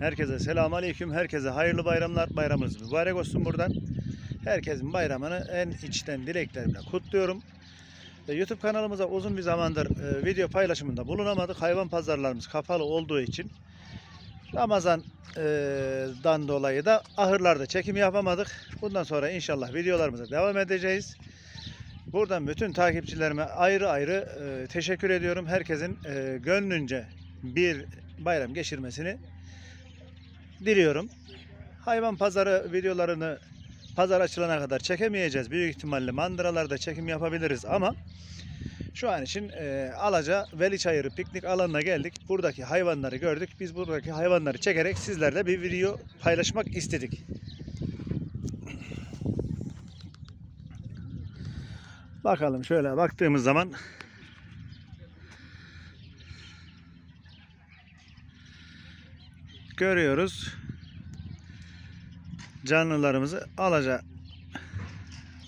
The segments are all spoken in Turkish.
Herkese selamun aleyküm. Herkese hayırlı bayramlar. Bayramınız mübarek olsun buradan. Herkesin bayramını en içten dileklerimle kutluyorum. YouTube kanalımıza uzun bir zamandır e, video paylaşımında bulunamadık. Hayvan pazarlarımız kapalı olduğu için Ramazan'dan dolayı da ahırlarda çekim yapamadık. Bundan sonra inşallah videolarımıza devam edeceğiz. Buradan bütün takipçilerime ayrı ayrı e, teşekkür ediyorum. Herkesin e, gönlünce bir bayram geçirmesini diliyorum. Hayvan pazarı videolarını pazar açılana kadar çekemeyeceğiz. Büyük ihtimalle mandıralarda çekim yapabiliriz ama şu an için e, Alaca Veli Çayırı piknik alanına geldik. Buradaki hayvanları gördük. Biz buradaki hayvanları çekerek sizlerle bir video paylaşmak istedik. Bakalım şöyle baktığımız zaman görüyoruz. Canlılarımızı Alaca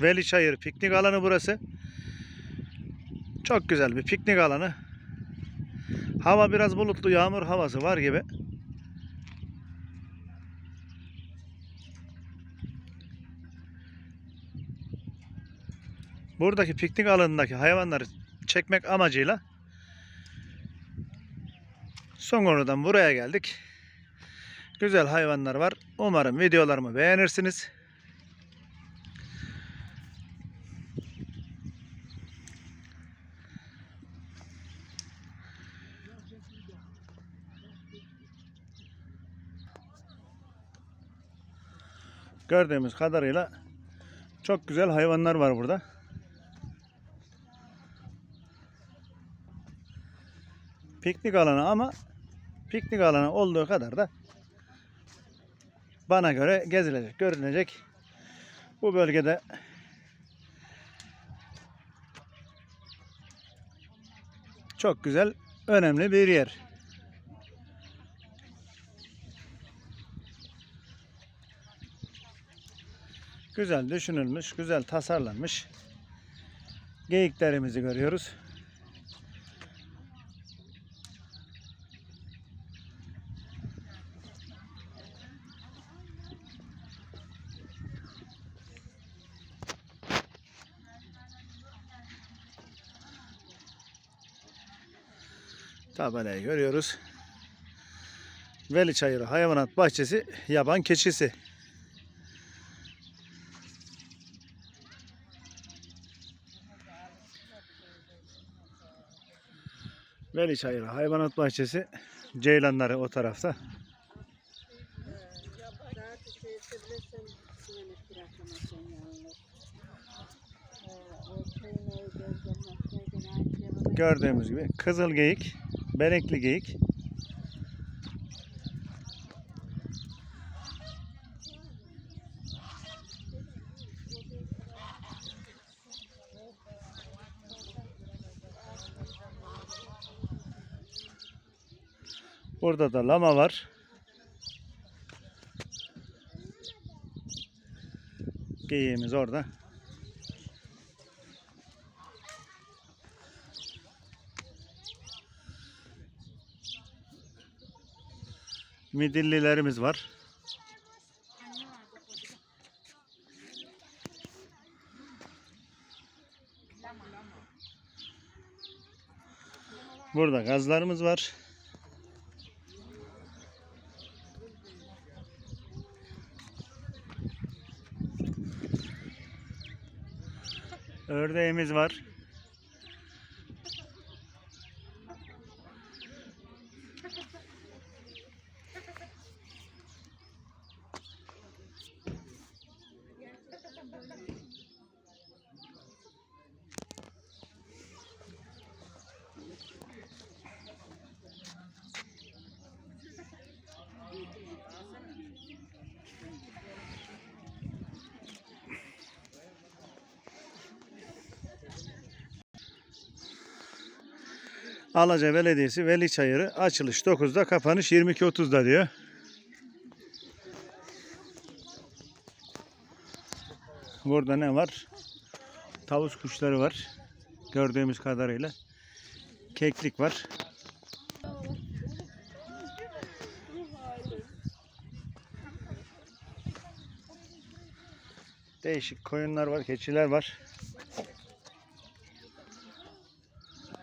Veli Çayır piknik alanı burası. Çok güzel bir piknik alanı. Hava biraz bulutlu, yağmur havası var gibi. Buradaki piknik alanındaki hayvanları çekmek amacıyla sonradan buraya geldik. Güzel hayvanlar var. Umarım videolarımı beğenirsiniz. Gördüğümüz kadarıyla çok güzel hayvanlar var burada. Piknik alanı ama piknik alanı olduğu kadar da bana göre gezilecek, görünecek. Bu bölgede çok güzel, önemli bir yer. Güzel düşünülmüş, güzel tasarlanmış. Geyiklerimizi görüyoruz. Tabelayı görüyoruz. Veli Çayırı Hayvanat Bahçesi Yaban Keçisi. Veli Çayırı Hayvanat Bahçesi Ceylanları o tarafta. Gördüğümüz gibi kızıl geyik, benekli geyik. Burada da lama var. Geyiğimiz orada. Midillilerimiz var. Burada gazlarımız var. Ördeğimiz var. Alaca Belediyesi Veli Çayırı açılış 9'da kapanış 22.30'da diyor. Burada ne var? Tavus kuşları var. Gördüğümüz kadarıyla. Keklik var. Değişik koyunlar var, keçiler var.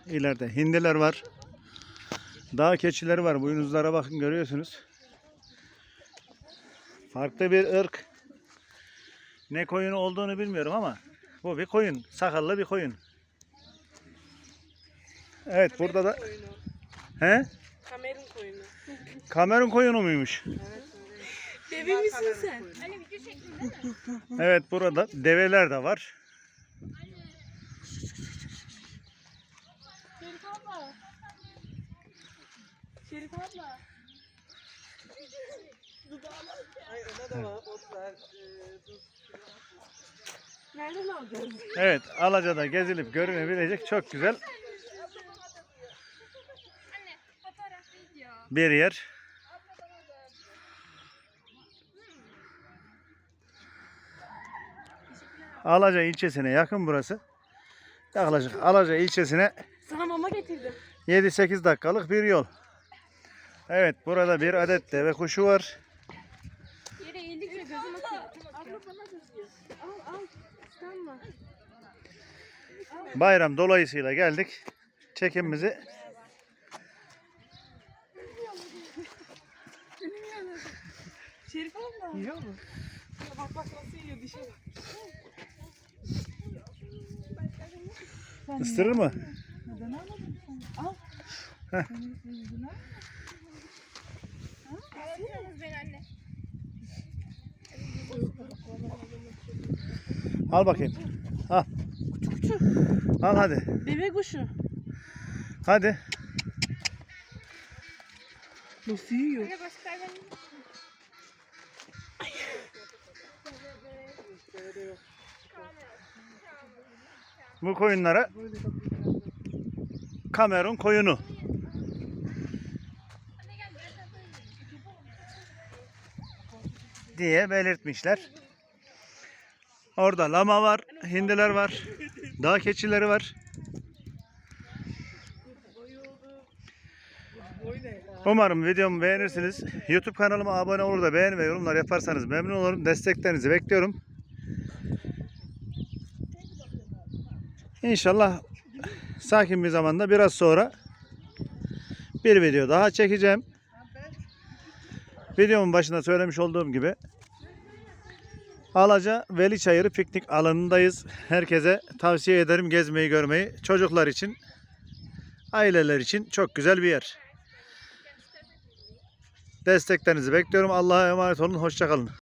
İleride hindiler var. Dağ keçileri var. Boynuzlara bakın görüyorsunuz. Farklı bir ırk. Ne koyunu olduğunu bilmiyorum ama bu bir koyun. Sakallı bir koyun. Evet burada da Koyunu. he? Kamerun koyunu. Kamerun koyunu muymuş? Deve misin sen? Evet burada develer de var. Şerif abla. Ona da var. Otlar. Nereden alacağız? Evet Alaca'da gezilip görünebilecek çok güzel bir yer. Alaca ilçesine yakın burası. Yaklaşık Alaca ilçesine Sana mama getirdim. 7-8 dakikalık bir yol. Evet burada bir adet deve kuşu var. Yere eğildikçe gözüm. Abla bana. Al al. Tamam. Bayram dolayısıyla geldik. Çekimimizi Şerif abla. Yiyor mu? Bak bak nasıl yiyor dişe bak. ısırır mı? Anne. Al bakayım. Al. Al hadi. Deve kuşu. Hadi. Nasıl yiyor? Anne başka hayvan Bu koyunlara Kamerun koyunu. Diye belirtmişler. Orada lama var, hindiler var, dağ keçileri var. Umarım videomu beğenirsiniz. YouTube kanalıma abone olur da beğeni ve yorumlar yaparsanız memnun olurum. Desteklerinizi bekliyorum. İnşallah sakin bir zamanda biraz sonra bir video daha çekeceğim. Videomun başında söylemiş olduğum gibi Alaca Veli Çayırı piknik alanındayız. Herkese tavsiye ederim gezmeyi görmeyi. Çocuklar için, aileler için çok güzel bir yer. Desteklerinizi bekliyorum. Allah'a emanet olun. Hoşçakalın.